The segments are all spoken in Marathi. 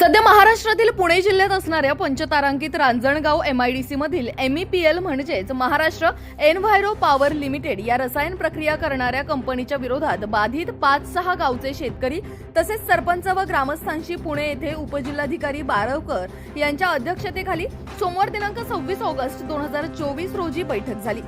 सध्या महाराष्ट्रातील पुणे जिल्ह्यात असणाऱ्या पंचतारांकित रांजणगाव एमआयडीसी मधील एमईपीएल म्हणजेच महाराष्ट्र एनव्हायरो पॉवर लिमिटेड या रसायन प्रक्रिया करणाऱ्या कंपनीच्या विरोधात बाधित पाच सहा गावचे शेतकरी तसेच सरपंच व ग्रामस्थांशी पुणे येथे उपजिल्हाधिकारी बारवकर यांच्या अध्यक्षतेखाली सोमवार दिनांक सव्वीस ऑगस्ट दोन हजार चोवीस रोजी बैठक झाली.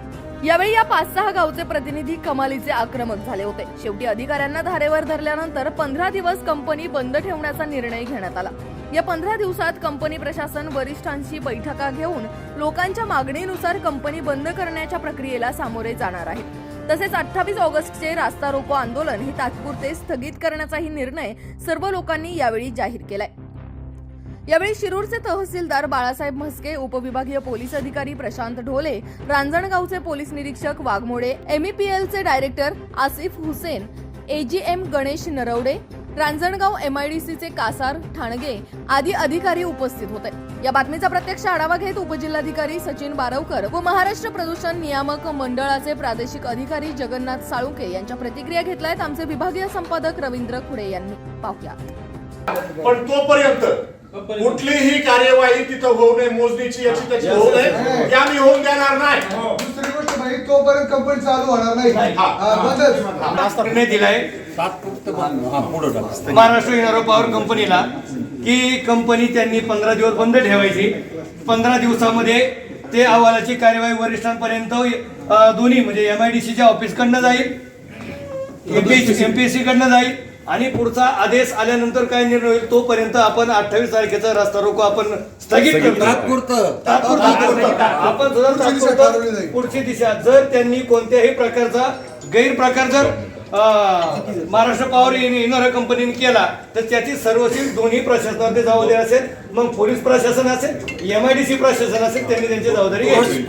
यावेळी या पाच सहा गावचे प्रतिनिधी कमालीचे आक्रमक झाले होते. शेवटी अधिकाऱ्यांना धारेवर धरल्यानंतर पंधरा दिवस कंपनी बंद ठेवण्याचा निर्णय घेण्यात आला. या पंधरा दिवसात कंपनी प्रशासन वरिष्ठांशी बैठका घेऊन लोकांच्या मागणीनुसार कंपनी बंद करण्याच्या प्रक्रियेला सामोरे जाणार आहे. तसेच अठ्ठावीस ऑगस्टचे रास्ता रोको आंदोलन हे तात्पुरते स्थगित करण्याचाही निर्णय सर्व लोकांनी यावेळी जाहीर केलाय. यावेळी शिरूरचे तहसीलदार बाळासाहेब म्हस्के उपविभागीय पोलीस अधिकारी प्रशांत ढोले रांजणगावचे पोलीस निरीक्षक वाघमोडे एमईपीएलचे डायरेक्टर आसिफ हुसेन एजीएम गणेश नरवडे रांजणगाव एमआयडीसीचे कासार ठाणगे आदी अधिकारी उपस्थित होते. या बातमीचा प्रत्यक्ष आढावा घेत उपजिल्हाधिकारी सचिन बारवकर व महाराष्ट्र प्रदूषण नियामक मंडळाचे प्रादेशिक अधिकारी जगन्नाथ साळुंके यांच्या प्रतिक्रिया घेतल्यात आमचे विभागीय संपादक रवींद्र खुडे यांनी. पाहुया. पण तोपर्यंत कुठलीही कार्यवाही तिथं होऊ नये मोजणीची याची त्याची होऊ नये. या मी होऊन देणार नाही. दुसरी गोष्ट म्हणजे तोपर्यंत कंपनी चालू होणार नाही. हा. हा, बंदच. हा. निर्णय दिलाय. महाराष्ट्र इनारो पॉवर कंपनीला की कंपनी त्यांनी पंधरा दिवस बंद ठेवायची. पंधरा दिवसामध्ये ते अहवालाची कार्यवाही वरिष्ठांपर्यंत अ, दोन्ही म्हणजे एम आय डी सीच्या ऑफिसकडनं जाईल. एमपीएससी कडनं जाईल. आणि पुढचा आदेश आल्यानंतर काय निर्णय होईल तोपर्यंत आपण अठ्ठावीस तारखेचा रस्ता रोको आपण स्थगित करतो तात्पुरतं. तात्पुरतं तात्पुरतं. आपण पुढची दिशा तात्पुरतं ठरवली जाईल. पुढची दिशा जर त्यांनी कोणत्याही प्रकारचा गैरप्रकार जर अं, महाराष्ट्र पॉवर इनर कंपनीने केला तर त्याची सर्वस्वी दोन्ही प्रशासनामध्ये जबाबदारी असेल मग पोलीस प्रशासन असेल एमआयडीसी प्रशासन असेल त्यांनी त्यांची जबाबदारी घ्यायची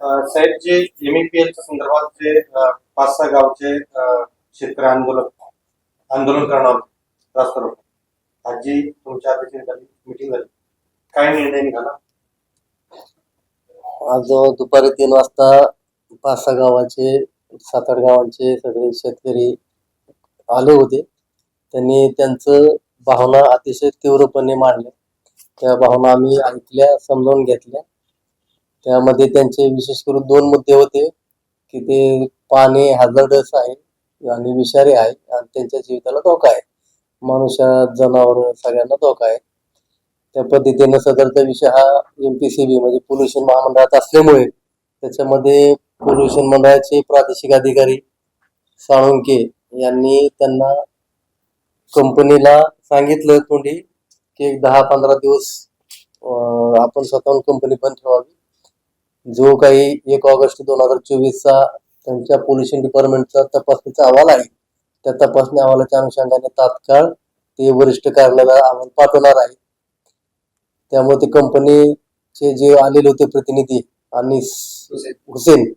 अ, साहेब जे एमईपीएल च्या संदर्भात जे अ, पाच सहा गावचे अ, शेतकरी आंदोलन आंदोलन करणार होते रास्ता रोको. आज जी तुमच्या अध्यक्षतेखाली मिटिंग झाली? काय निर्णय निघाला? आज दुपारी तीन वाजता पाच सहा गावाचे सात आठ गावांचे सगळे शेतकरी आले होते. त्यांनी त्यांचं भावना अतिशय तीव्रपणे मांडल्या. त्या भावना आम्ही ऐकल्या समजावून घेतल्या. त्यामध्ये त्यांचे विशेष करून दोन मुद्दे होते की ते पाणी हजार आहे. आणि विषारी आहे आणि त्यांच्या जीवताला धोका आहे. मनुष्य जनावर सगळ्यांना धोका आहे. त्या पद्धतीने सदरचा विषय हा एम पी सी बी म्हणजे पोल्युशन महामंडळात असल्यामुळे त्याच्यामध्ये पोल्युशन मंडळाचे प्रादेशिक अधिकारी साळुंके यांनी त्यांना कंपनीला सांगितलं तोंडी की एक दहा पंधरा दिवस आपण स्वतःहून कंपनी बंद ठेवावी. जो काही एक ऑगस्ट दोन हजार चोवीसचा त्यांच्या पोल्युशन डिपार्टमेंटचा तपासणीचा अहवाल आहे. त्या तपासणी अहवालाच्या अनुषंगाने तात्काळ ते वरिष्ठ कार्यालयाला अहवाल पाठवणार आहे. त्यामुळे ते कंपनीचे जे आलेले होते प्रतिनिधी आणि हुसेन.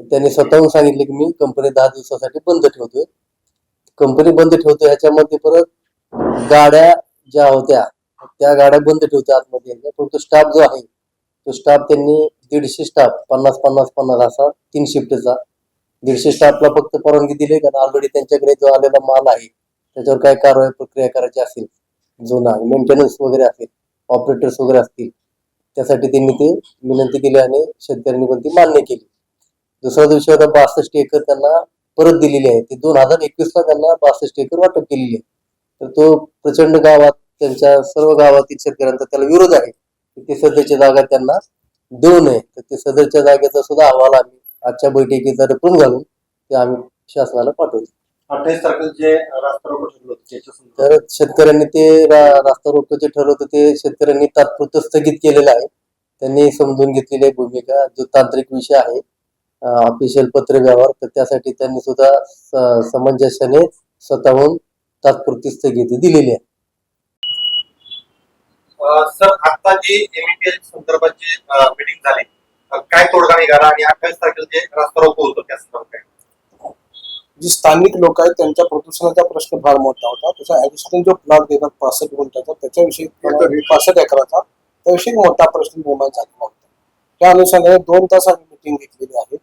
त्यांनी स्वतःहून सांगितले की मी कंपनी दहा दिवसासाठी बंद ठेवतोय. कंपनी बंद ठेवतोय ह्याच्यामध्ये परत गाड्या ज्या होत्या त्या गाड्या बंद ठेवत्या आतमध्ये. परंतु स्टाफ जो आहे तो स्टाफ त्यांनी दीडशे स्टाफ पन्नास पन्नास पन्नास असा तीन शिफ्टचा दीडशे स्टाफला फक्त परवानगी दिली कारण ऑलरेडी त्यांच्याकडे जो आलेला माल आहे त्याच्यावर काय कारवाई प्रक्रिया करायची असेल जुना मेंटेनन्स वगैरे असेल ऑपरेटर्स वगैरे असतील त्यासाठी त्यांनी ते विनंती केली आणि शेतकऱ्यांनी पण ती मान्य केली. दुसरा दिवशी आता बासष्ट एकर त्यांना परत दिलेली आहे. ते दोन हजार एकवीस ला त्यांना बासष्ट एकर वाटप केलेली आहे. तर तो प्रचंड गावात त्यांच्या सर्व गावातील शेतकऱ्यांचा त्याला विरोध आहे. ते सदरच्या जागा त्यांना देऊ नये. तर ते सदरच्या जागेचा सुद्धा अहवाल आम्ही आजच्या बैठकीचा रेफरन्स घालून ते आम्ही शासनाला पाठवतो. अठ्ठावीस तारखेला जे रास्ता रोको ठरलं होतं तर शेतकऱ्यांनी ते रा- रास्ता रोको जे ठरवलं होतं ते शेतकऱ्यांनी तात्पुरतं स्थगित केलेलं आहे. त्यांनी समजून घेतलेली आहे भूमिका जो तांत्रिक विषय आहे ऑफिशियल पत्र व्यवहार तर त्यासाठी त्यांनी सुद्धा स- समंजस्याने स्वतःहून तात्पुरती स्थगिती दिलेली आहे. अ, सर आता जी एमईपीएल संदर्भात जी मिटिंग झाली काय तोडगा निघाला आणि अठ्ठावीस तारखेला जे रास्ता रोको होतं त्या संदर्भात. जे स्थानिक लोक आहेत त्यांच्या प्रदूषणाचा प्रश्न फार मोठा होता. त्याचा ऍडिशनल जो प्लॉट देतात पासष्ट गुंठ्याचा त्याच्याविषयी पासष्ट एकराचा त्याविषयी मोठा प्रश्न निर्माण झालेला होता. त्या अनुषंगाने दोन तास आम्ही मिटिंग घेतलेली आहे.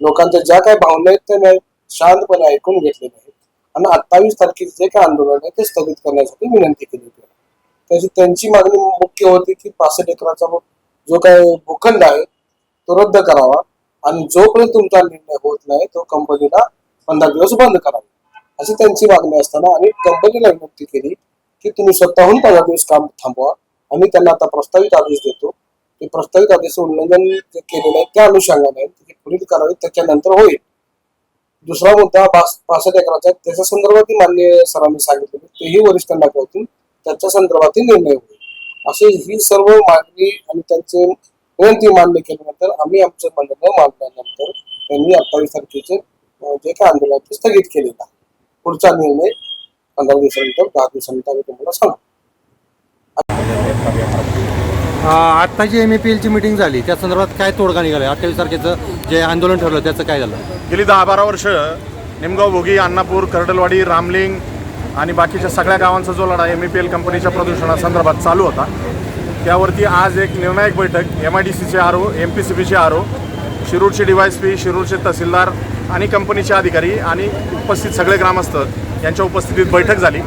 लोकांच्या ज्या काही भावना आहेत त्या शांतपणे ऐकून घेतलेल्या आहेत. आणि अठ्ठावीस तारखेचं जे काय आंदोलन आहे ते स्थगित करण्यासाठी विनंती केली होती. त्याची त्यांची मागणी मुख्य होती की पासष्ट एकराचा जो काय भूखंड आहे तो रद्द करावा. आणि जोपर्यंत तुमचा निर्णय होत नाही तो कंपनीला पंधरा दिवस बंद करावा. अशी त्यांची मागणी असताना आम्ही कंपनीला विनंती केली की तुम्ही स्वतःहून पंधरा दिवस काम थांबवा. आम्ही त्यांना आता प्रस्तावित आदेश देतो. ते प्रस्तावित आदेश उल्लंघन केलेलं आहे त्या अनुषंगाने त्याची पुढील कारवाई त्याच्यानंतर होईल. दुसरा मुद्दा पासष्ट एकराचा आहे, त्याच्या संदर्भातही मान्य सरांनी सांगितले तेही वरिष्ठांना कळतील. त्याच्या संदर्भातील निर्णय होईल. असे ही सर्व मागणी आणि त्यांचे विनंती मान्य केल्यानंतर आम्ही आमचं म्हणणं मांडल्यानंतर त्यांनी अठ्ठावीस तारखेचे जे काय आंदोलन आहे ते स्थगित केलेलं आहे. पुढचा निर्णय पंधरा दिवसानंतर दहा दिवसानंतर आम्ही तुम्हाला सांगू. आत्ता जी एम ए पी एलची मिटिंग झाली त्या संदर्भात काय तोडगा निघाला अठ्ठावीस तारखेचं जे आंदोलन ठरलं त्याचं काय झालं? गेली दहा बारा वर्ष निमगाव भोगी अण्णापूर कर्डलवाडी रामलिंग आणि बाकीच्या सगळ्या गावांचा जो लढा एम ई पी एल कंपनीच्या प्रदूषणासंदर्भात चालू होता त्यावरती आज एक निर्णायक बैठक एम आय डी सीचे R O M P C बीचे आर ओ शिरूरचे डिवायस पी शिरूरचे तहसीलदार आणि कंपनीचे अधिकारी आणि उपस्थित सगळे ग्रामस्थ यांच्या उपस्थितीत बैठक झाली.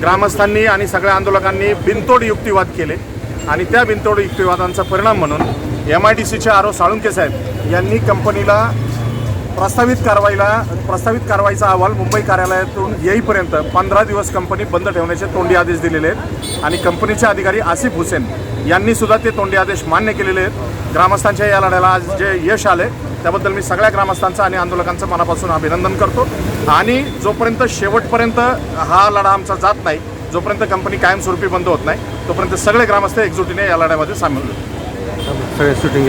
ग्रामस्थांनी आणि सगळ्या आंदोलकांनी बिनतोड युक्तिवाद केले आणि त्या बिनतोड युक्तिवादांचा परिणाम म्हणून एम आय डी सीचे आर ओ साळुंके साहेब यांनी कंपनीला प्रस्तावित कारवाईला प्रस्तावित कारवाईचा अहवाल मुंबई कार्यालयातून येईपर्यंत पंधरा दिवस कंपनी बंद ठेवण्याचे तोंडी आदेश दिलेले आहेत. आणि कंपनीचे अधिकारी आसिफ हुसेन यांनी सुद्धा ते तोंडी आदेश मान्य केलेले आहेत. ग्रामस्थांच्या या लढ्याला आज जे यश आले त्याबद्दल मी सगळ्या ग्रामस्थांचं आणि आंदोलकांचं मनापासून अभिनंदन करतो. आणि जोपर्यंत शेवटपर्यंत हा लढा आमचा जात नाही जोपर्यंत कंपनी कायमस्वरूपी बंद होत नाही तोपर्यंत सगळे ग्रामस्थ एकजुटीने या लढ्यामध्ये सामील सगळे सगळ्या शूटिंग